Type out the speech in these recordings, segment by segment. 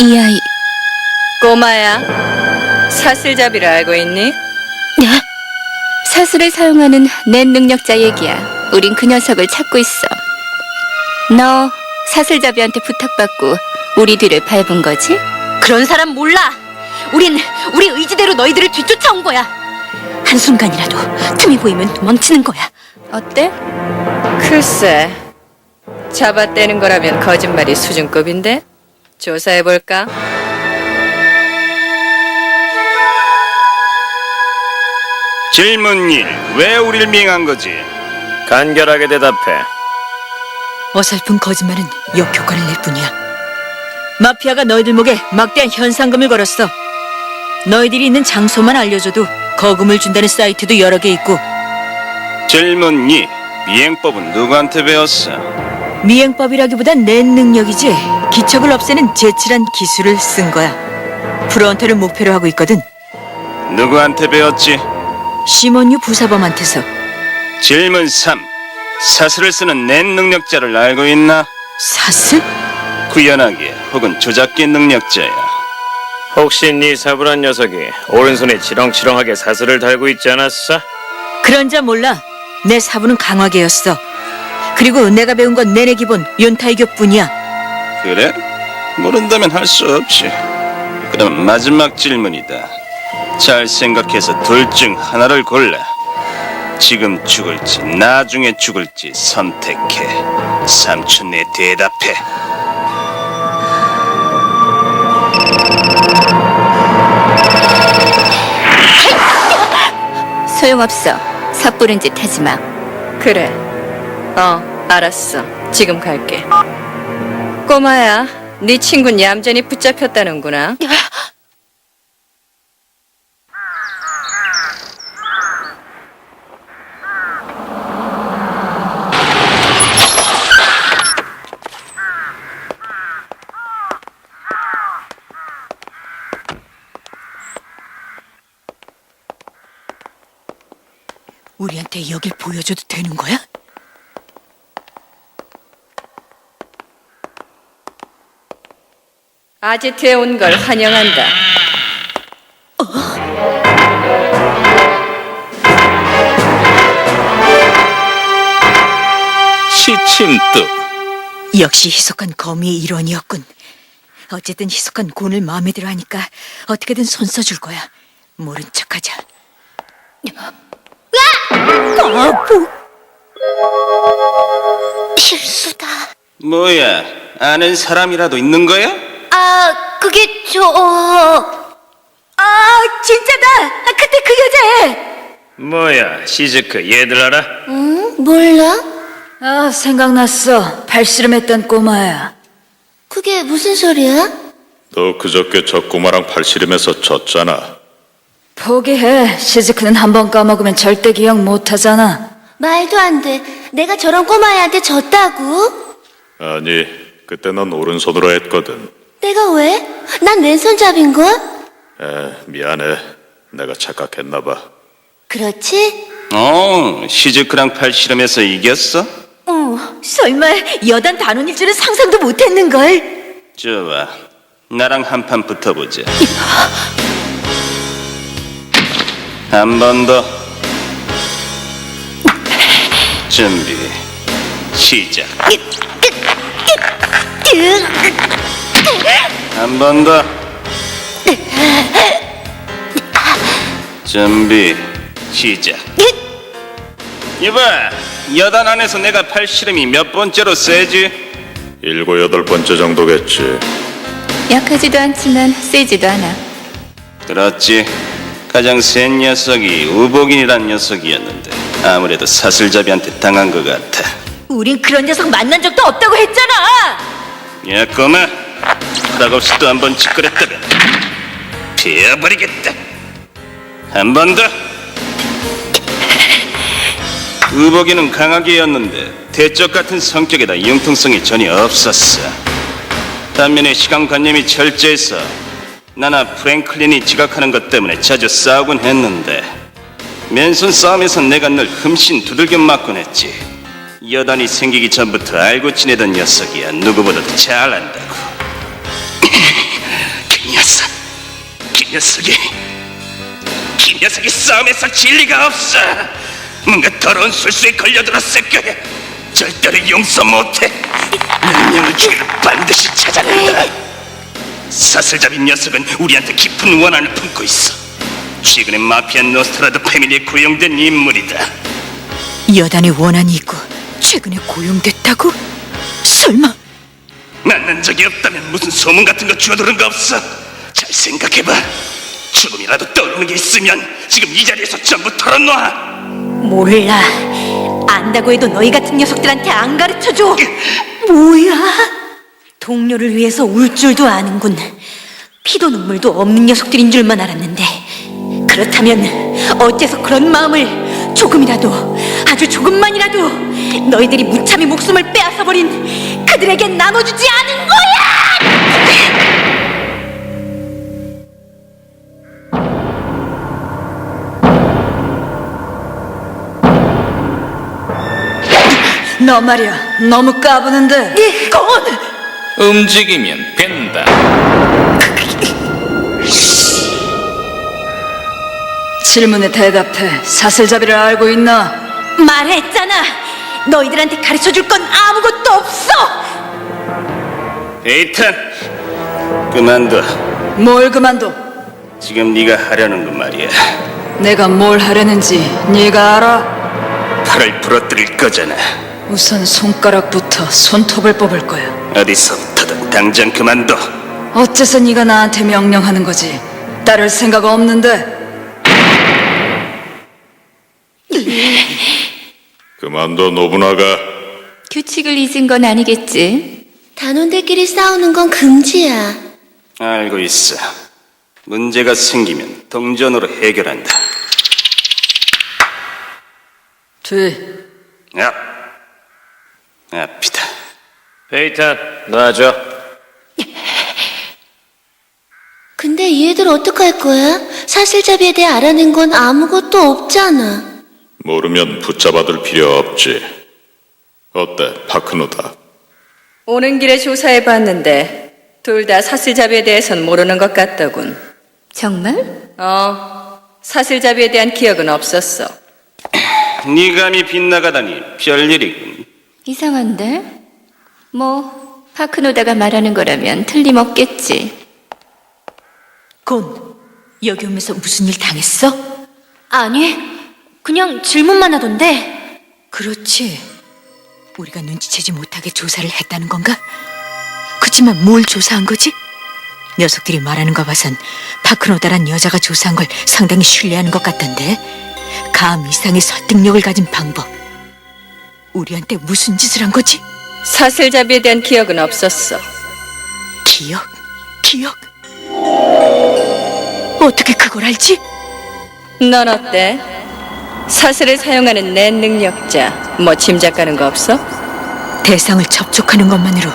이 아이 꼬마야, 사슬잡이를 알고 있니? 사슬을 사용하는 낸 능력자 얘기야. 우린 그 녀석을 찾고 있어. 너 사슬잡이한테 부탁받고 우리 뒤를 밟은 거지? 그런 사람 몰라. 우린 우리 의지대로 너희들을 뒤쫓아온 거야. 한순간이라도 틈이 보이면 도망치는 거야. 어때? 글쎄, 잡아떼는 거라면 거짓말이 수준급인데? 조사해볼까? 질문 1. 왜 우리를 미행한 거지? 간결하게 대답해. 어설픈 거짓말은 역효과를 낼 뿐이야. 마피아가 너희들 목에 막대한 현상금을 걸었어. 너희들이 있는 장소만 알려줘도 거금을 준다는 사이트도 여러 개 있고 질문 2. 미행법은 누구한테 배웠어? 미행법이라기보단 낸 능력이지 기척을 없애는 제칠한 기술을 쓴 거야. 프론트를 목표로 하고 있거든. 누구한테 배웠지? 시몬유 부사범한테서 질문 3. 사슬을 쓰는 낸 능력자를 알고 있나? 사슬? 구현하기 혹은 조작기 능력자야. 혹시 네 사부란 녀석이 오른손에 치렁치렁하게 사슬을 달고 있지 않았어? 그런 자 몰라. 내 사부는 강화계였어. 그리고 내가 배운 건 내내 기본 연타이격뿐이야. 그래? 모른다면 할 수 없지. 그럼 마지막 질문이다. 잘 생각해서 둘 중 하나를 골라. 지금 죽을지 나중에 죽을지 선택해. 3초 내 대답해. 소용없어. 섣부른 짓 하지 마. 그래. 어, 알았어. 지금 갈게. 꼬마야, 네 친구는 얌전히 붙잡혔다는구나. 우리한테 여길 보여줘도 되는 거야? 아지트에 온 걸 환영한다. 시침뚝. 역시 희석한 거미의 일원이었군. 어쨌든 희석한 곤을 마음에 들어 하니까 어떻게든 손 써줄 거야. 모른 척하자. 바보. 실수다. 뭐야? 아는 사람이라도 있는 거야? 아, 그게 저... 아, 진짜다. 아, 그때 그 여자애. 뭐야 시즈크 얘들 알아? 응? 몰라? 아, 생각났어. 발씨름했던 꼬마야. 그게 무슨 소리야? 너 그저께 저 꼬마랑 팔씨름해서 졌잖아. 포기해. 시즈크는 한 번 까먹으면 절대 기억 못하잖아. 말도 안 돼. 내가 저런 꼬마애한테 졌다고? 아니, 그때 넌 오른손으로 했거든. 내가 왜? 난 왼손잡인걸? 에, 미안해. 내가 착각했나 봐. 그렇지? 어, 시즈크랑 팔씨름해서 이겼어? 어, 설마 여단 단원일 줄은 상상도 못했는걸. 좋아. 나랑 한 판 붙어보자. 한 번 더. 준비. 시작. 한 번 더. 준비. 시작. 이봐. 여단 안에서 내가 팔씨름이 몇 번째로 세지? 일곱 여덟 번째 정도겠지. 약하지도 않지만 세지도 않아. 들었지? 가장 센 녀석이 우복인이란 녀석이었는데 아무래도 사슬잡이한테 당한 것 같아. 우린 그런 녀석 만난 적도 없다고 했잖아. 야 꼬마, 허락 없이 또 한 번 짓거렸다면 피어버리겠다. 한 번 더. 우복이는 강하게였는데 대적 같은 성격에다 융통성이 전혀 없었어. 반면에 시간관념이 철저해서 나나 프랭클린이 지각하는 것 때문에 자주 싸우곤 했는데 맨손 싸움에서 내가 늘 흠씬 두들겨 맞곤 했지. 여단이 생기기 전부터 알고 지내던 녀석이야. 누구보다도 잘 안다고. 그 녀석, 그 녀석이, 그 녀석이 싸움에서 진리가 없어. 뭔가 더러운 술수에 걸려들었을 거야. 절대로 용서 못해. 능력을 반드시 찾아낸다. 사슬잡이 녀석은 우리한테 깊은 원한을 품고 있어. 최근에 마피아 노스트라드 패밀리에 고용된 인물이다. 여단의 원한이 있고 최근에 고용됐다고? 설마 만난 적이 없다면 무슨 소문 같은 거 주워들은 거 없어? 잘 생각해봐. 죽음이라도 떠오르는 게 있으면 지금 이 자리에서 전부 털어놔. 몰라. 안다고 해도 너희 같은 녀석들한테 안 가르쳐줘. 뭐야? 동료를 위해서 울 줄도 아는군. 피도 눈물도 없는 녀석들인 줄만 알았는데. 그렇다면 어째서 그런 마음을 조금이라도 아주 조금만이라도 너희들이 무 참히 목숨을 빼앗아버린 그들에게 나눠주지 않은 거야! 너 말이야 너무 까부는데 이건 움직이면 된다. 질문에 대답해 사슬잡이를 알고 있나? 말했잖아. 너희들한테 가르쳐 줄 건 아무것도 없어. 에이탄, 그만둬. 뭘 그만둬 지금 네가 하려는 건 말이야. 내가 뭘 하려는지 네가 알아? 팔을 부러뜨릴 거잖아. 우선 손가락부터 손톱을 뽑을 거야 어디서부터든 당장 그만둬. 어째서 네가 나한테 명령하는 거지 따를 생각 없는데 그만둬 노부나가 규칙을 잊은 건 아니겠지? 단원들끼리 싸우는 건 금지야. 알고 있어. 문제가 생기면 동전으로 해결한다. 뒤 앞. 앞이다. 페이탄, 놔줘. 근데 이 애들 어떡할 거야? 사슬잡이에 대해 알아낸 건 아무것도 없잖아. 모르면 붙잡아둘 필요 없지. 어때 파크노다? 오는 길에 조사해봤는데 둘 다 사슬잡이에 대해선 모르는 것 같더군. 정말? 어, 사슬잡이에 대한 기억은 없었어. 네 감이 빗나가다니 별일이군. 이상한데? 뭐 파크노다가 말하는 거라면 틀림없겠지. 곤 여기 오면서 무슨 일 당했어? 아니, 그냥 질문만 하던데. 그렇지 우리가 눈치채지 못하게 조사를 했다는 건가? 그치만 뭘 조사한 거지? 녀석들이 말하는 거 봐선 파크노다란 여자가 조사한 걸 상당히 신뢰하는 것 같던데 감 이상의 설득력을 가진 방법 우리한테 무슨 짓을 한 거지? 사슬잡이에 대한 기억은 없었어. 기억? 기억? 어떻게 그걸 알지? 넌 어때? 사슬을 사용하는 내 능력자, 뭐 짐작 가는 거 없어? 대상을 접촉하는 것만으로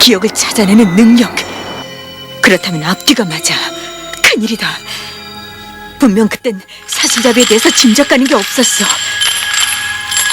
기억을 찾아내는 능력. 그렇다면 앞뒤가 맞아. 큰일이다. 분명 그땐 사슬잡이에 대해서 짐작 가는 게 없었어.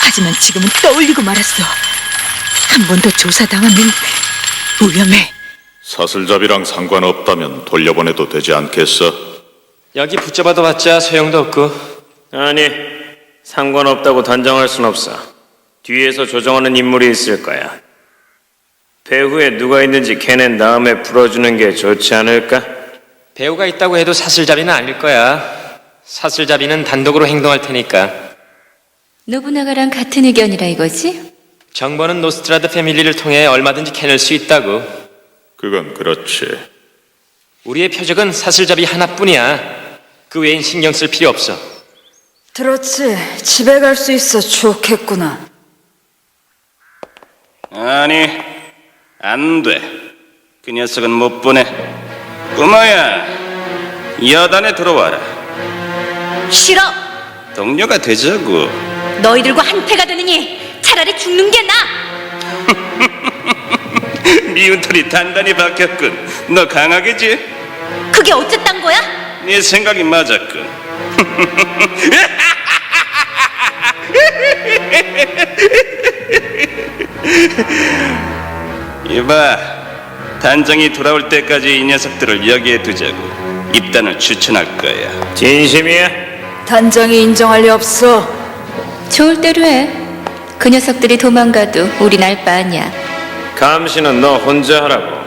하지만 지금은 떠올리고 말았어. 한 번 더 조사당하면 위험해. 사슬잡이랑 상관없다면 돌려보내도 되지 않겠어? 여기 붙잡아도 봤자 소용도 없고 아니, 상관없다고 단정할 순 없어. 뒤에서 조정하는 인물이 있을 거야. 배후에 누가 있는지 걔넨 다음에 풀어주는 게 좋지 않을까? 배우가 있다고 해도 사슬잡이는 아닐 거야 사슬잡이는 단독으로 행동할 테니까 노부나가랑 같은 의견이라 이거지? 정보는 노스트라드 패밀리를 통해 얼마든지 캐낼 수 있다고 그건 그렇지. 우리의 표적은 사슬잡이 하나뿐이야 그 외엔 신경 쓸 필요 없어 들었지. 집에 갈 수 있어 좋겠구나. 아니, 안 돼. 그 녀석은 못 보내. 꼬마야, 여단에 들어와라. 싫어. 동료가 되자고. 너희들과 한패가 되느니 차라리 죽는 게 나아. 미운 털이 단단히 박혔군. 너 강하게지? 그게 어쨌단 거야? 네 생각이 맞았군. 이봐, 단장이 돌아올 때까지 이 녀석들을 여기에 두자고 입단을 추천할 거야. 진심이야? 단장이 인정할 리 없어. 좋을 대로 해. 그 녀석들이 도망가도 우린 알 바 아니야. 감시는 너 혼자 하라고.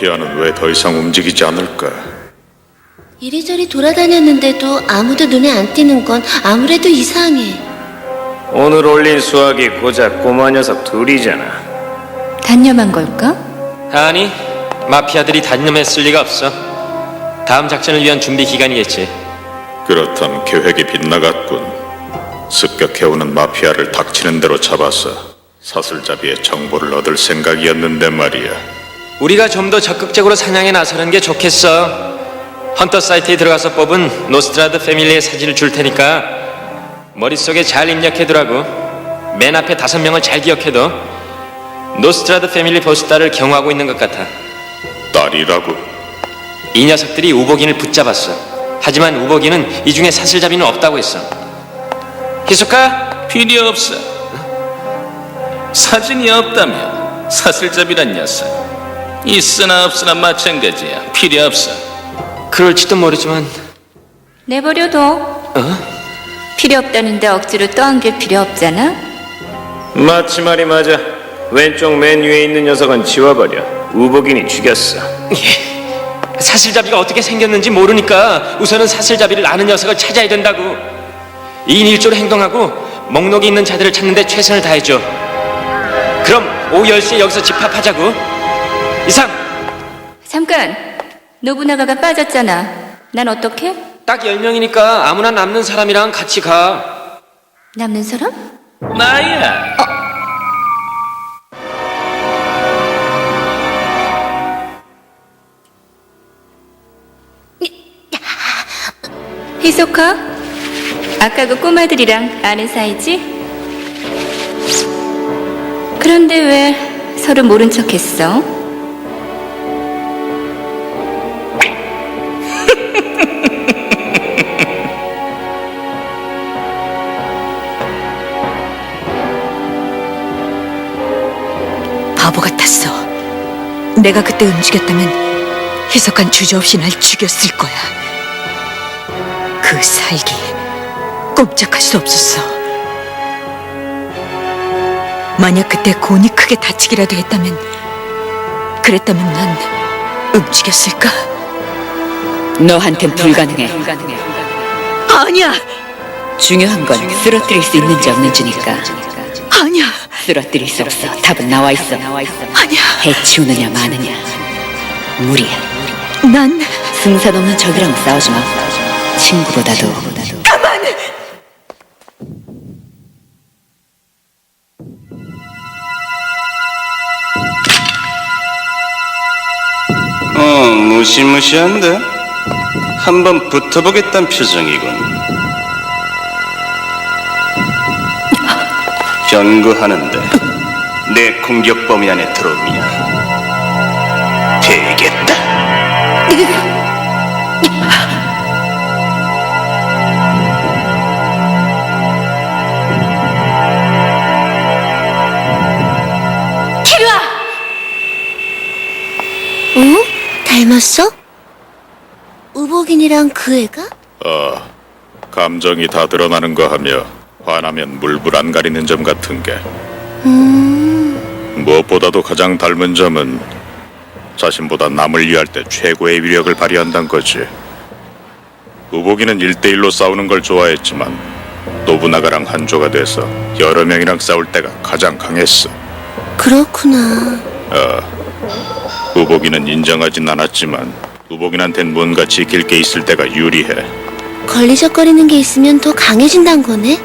마피아는 왜 더 이상 움직이지 않을까? 이리저리 돌아다녔는데도 아무도 눈에 안 띄는 건 아무래도 이상해. 오늘 올린 수학이 고작 꼬마 녀석 둘이잖아. 단념한 걸까? 아니, 마피아들이 단념했을 리가 없어. 다음 작전을 위한 준비 기간이겠지. 그렇던 계획이 빗나갔군. 습격해오는 마피아를 닥치는 대로 잡아서 사슬잡이의 정보를 얻을 생각이었는데 말이야. 우리가 좀 더 적극적으로 사냥에 나서는 게 좋겠어. 헌터 사이트에 들어가서 뽑은 노스트라드 패밀리의 사진을 줄 테니까 머릿속에 잘 입력해두라고. 맨 앞에 다섯 명을 잘 기억해둬. 노스트라드 패밀리 보스딸을 경호하고 있는 것 같아. 딸이라고. 이 녀석들이 우복인을 붙잡았어. 하지만 우복인은 이 중에 사슬잡이는 없다고 했어. 히소카, 필요 없어. 사진이 없다면 사슬잡이란 녀석. 있으나 없으나 마찬가지야. 필요 없어. 그럴지도 모르지만 내버려둬. 필요 없다는데 억지로 떠안길 필요 없잖아. 마치 말이 맞아. 왼쪽 맨 위에 있는 녀석은 지워버려. 우복인이 죽였어. 사슬잡이가 어떻게 생겼는지 모르니까 우선은 사슬잡이를 아는 녀석을 찾아야 된다고. 2인 1조로 행동하고 목록이 있는 자들을 찾는데 최선을 다해줘. 그럼 오후 10시에 여기서 집합하자고. 이상 잠깐. 노부나가가 빠졌잖아. 난 어떻게? 딱 10명이니까 아무나 남는 사람이랑 같이 가. 남는 사람? 나야. 히소카? 아까 그 꼬마들이랑 아는 사이지? 그런데 왜 서로 모른 척 했어? 내가 그때 움직였다면 희석한 주저없이 날 죽였을 거야. 그 살기 꼼짝할 수 없었어. 만약 그때 곤이 크게 다치기라도 했다면 그랬다면 난 움직였을까? 너한텐 불가능해. 아니야, 중요한 건 쓰러뜨릴 수 있는지 없는지니까. 아니야, 쓰러뜨릴 수 없어. 답은 나와 있어. 아니야. 해치우느냐 마느냐. 무리야. 난 승산 없는 적이랑 싸우지 마. 친구보다도 어, 무시무시한데? 한번 붙어보겠다는 표정이군. 경고하는데 내 공격 범위 안에 들어오면 되겠다. 어? 닮았어? 우복인이랑 그 애가? 아, 감정이 다 드러나는 거 하며 화나면 물불 안 가리는 점 같은 게. 무엇보다도 가장 닮은 점은 자신보다 남을 위할 때 최고의 위력을 발휘한다는 거지. 우복이는 1대1로 싸우는 걸 좋아했지만 노부나가랑 한조가 돼서 여러 명이랑 싸울 때가 가장 강했어. 그렇구나. 우복이는 인정하진 않았지만 우복인한텐 뭔가 지킬 게 있을 때가 유리해. 걸리적거리는 게 있으면 더 강해진단 거네?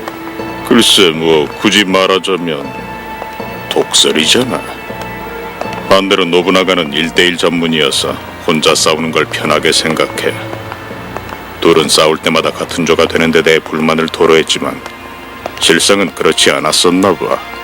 글쎄 뭐 굳이 말하자면 독설이잖아. 반대로 노부나가는 1대1 전문이어서 혼자 싸우는 걸 편하게 생각해. 둘은 싸울 때마다 같은 조가 되는 데 대해 불만을 토로했지만 실상은 그렇지 않았었나 봐.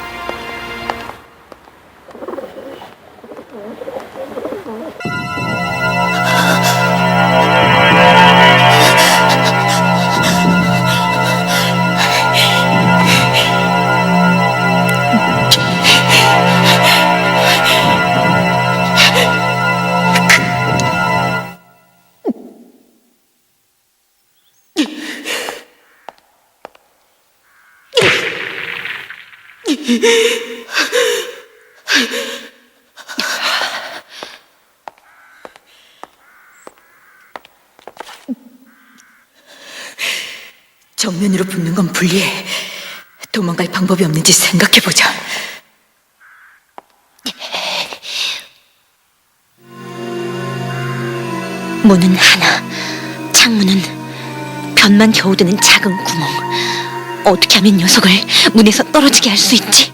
정면으로 붙는 건 불리해. 도망갈 방법이 없는지 생각해보자. 문은 하나, 창문은 변만 겨우 드는 작은 구멍. 어떻게 하면 녀석을 문에서 떨어지게 할 수 있지?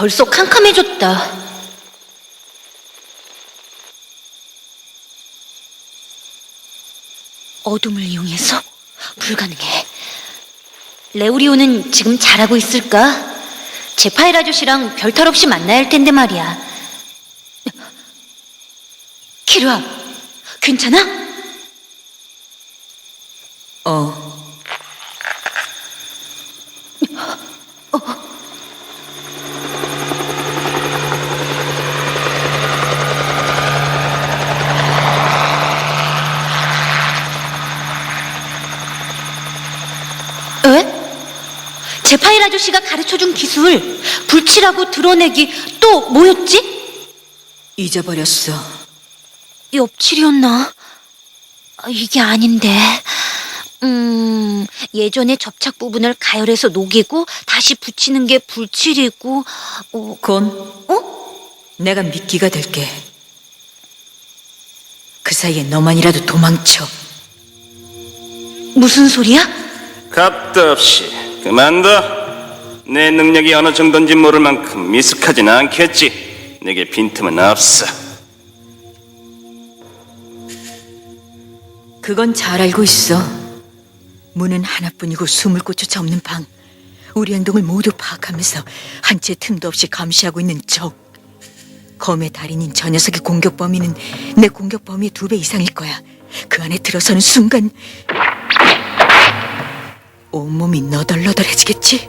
벌써 캄캄해졌다. 어둠을 이용해서 불가능해. 레오리오는 지금 잘하고 있을까? 제파일 아저씨랑 별탈 없이 만나야 할 텐데 말이야. 키루아, 괜찮아? 어. 왜? 제파일 아저씨가 가르쳐준 기술, 불칠하고 드러내기, 또 뭐였지? 잊어버렸어. 엽칠이었나? 아, 이게 아닌데. 음, 예전에 접착 부분을 가열해서 녹이고 다시 붙이는 게 불칠이고, 어, 곤, 어? 내가 미끼가 될게. 그 사이에 너만이라도 도망쳐. 무슨 소리야? 겁도 없이 그만둬. 내 능력이 어느 정도인지 모를 만큼 미숙하진 않겠지. 내게 빈틈은 없어. 그건 잘 알고 있어. 문은 하나뿐이고 숨을 곳조차 없는 방. 우리 행동을 모두 파악하면서 한 채 틈도 없이 감시하고 있는 적. 검의 달인인 저 녀석의 공격 범위는 내 공격 범위의 두 배 이상일 거야. 그 안에 들어서는 순간 온몸이 너덜너덜해지겠지?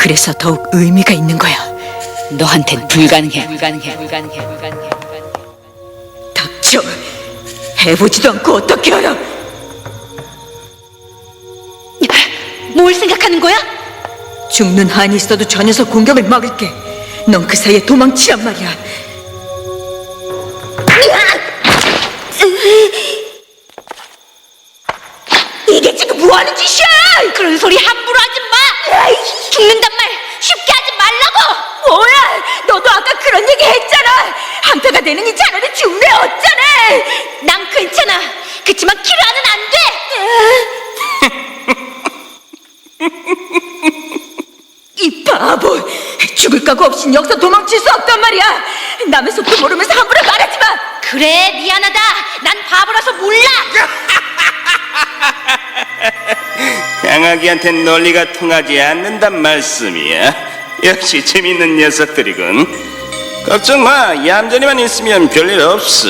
그래서 더욱 의미가 있는 거야. 너한텐 불가능해. 불가능해. 불가능해. 불가능해. 닥쳐. 해보지도 않고 어떻게 알아? 뭘 생각하는 거야? 죽는 한이 있어도 저 녀석 공격을 막을게. 넌 그 사이에 도망치란 말이야. 이게 지금 뭐 하는 짓이야? 그런 소리 함부로 하지 마! 죽는단 말 쉽게 하지 말라고! 뭐야? 너도 아까 그런 얘기 했잖아. 한패가 되느니 차라리 죽네 어쩌네. 난 괜찮아. 그치만 키라는 안 돼! 이 바보. 죽을 각오 없이 여기서 도망칠 수 없단 말이야. 남의 속도 모르면서 함부로 말하지 마. 그래, 미안하다. 난 바보라서 몰라! 강아기한텐 논리가 통하지 않는단 말씀이야. 역시 재밌는 녀석들이군. 걱정 마. 얌전히만 있으면 별일 없어.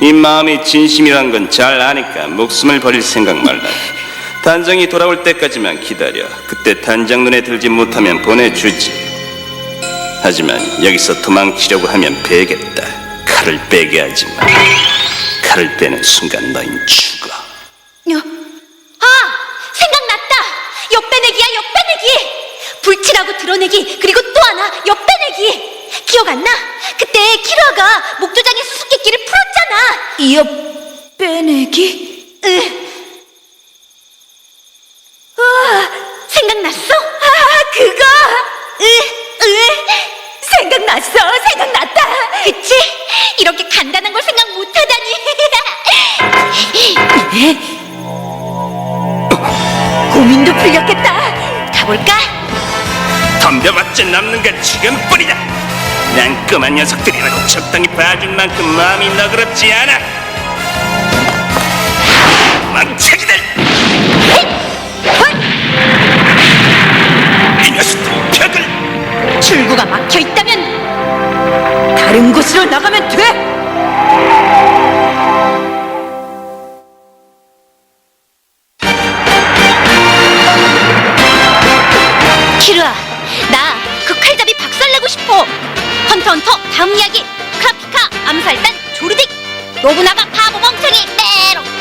네 마음이 진심이란 건 잘 아니까 목숨을 버릴 생각 말라. 단장이 돌아올 때까지만 기다려. 그때 단장 눈에 들지 못하면 보내주지. 하지만 여기서 도망치려고 하면 베겠다. 칼을 빼게 하지 마. 칼을 빼는 순간 너흰 죽어. 아! 옆빼내기야, 옆빼내기! 불칠하고 드러내기, 그리고 또 하나, 옆빼내기! 기억 안 나? 그때 키루아가 목조장의 수수께끼를 풀었잖아! 이어 빼내기? 으. 와, 생각났어? 아, 그거! 으, 으. 생각났어, 생각났다! 그치? 이렇게 간단한 걸 생각 못하다니! 고민도 풀렸겠다. 가볼까? 덤벼봤자 남는 건 지금뿐이다. 난 끔한 녀석들이라고 적당히 봐준 만큼 마음이 너그럽지 않아. 망치기들! 이 녀석들 벽을 출구가 막혀 있다면 다른 곳으로 나가면 돼. 다음 이야기. 카피카 암살단 조르딕. 노부나가 바보 멍청이 빼롱.